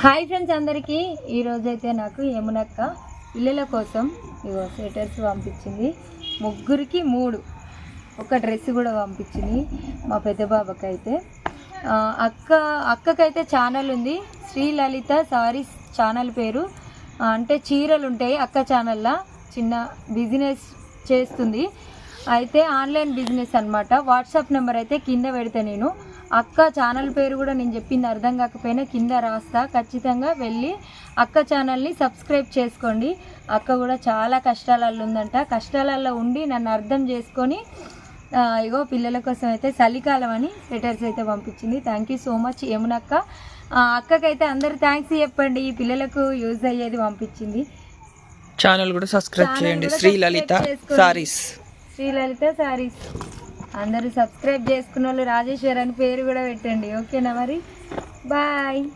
Hi friends అందరికీ. ఈరోజైతే అయితే నాకు యమునక్క పిల్లల కోసం ఇగో స్వెటర్స్ పంపించింది. ముగ్గురికి మూడు. ఒక డ్రెస్ కూడా పంపించింది మా పెద్ద బాబకైతే. అయితే అక్క అక్కకైతే ఛానల్ ఉంది. శ్రీ లలిత సారీస్ ఛానల్ పేరు. అంటే చీరలు ఉంటాయి అక్క ఛానల్లో. చిన్న బిజినెస్ చేస్తుంది. అయితే ఆన్లైన్ బిజినెస్ అన్నమాట. వాట్సాప్ నెంబర్ అయితే కింద పెడతా నేను. అక్క ఛానల్ పేరు కూడా నేను చెప్పింది అర్థం కాకపోయినా కింద రాస్తా. ఖచ్చితంగా వెళ్ళి అక్క ఛానల్ని సబ్స్క్రైబ్ చేసుకోండి. అక్క కూడా చాలా కష్టాలలో ఉందంట. కష్టాలలో ఉండి నన్ను అర్థం చేసుకొని ఇగో పిల్లల కోసం అయితే చలికాలం అని స్వెటర్స్ అయితే పంపించింది. థ్యాంక్ యూ సో మచ్ యమునక్క. ఆ, అక్కకైతే అందరు థ్యాంక్స్ చెప్పండి. ఈ పిల్లలకు యూజ్ అయ్యేది పంపించింది. ఛానల్ కూడా సబ్స్క్రైబ్ చేయండి. కూడా శ్రీ సబ్స్క్రైబ్ లలిత చేసుకోండి. సారీస్ శ్రీలలిత సారీస్ అందరూ సబ్స్క్రైబ్ చేసుకున్న వాళ్ళు రాజేశ్వర్ అని పేరు కూడా పెట్టండి. ఓకేనా మరి? బాయ్.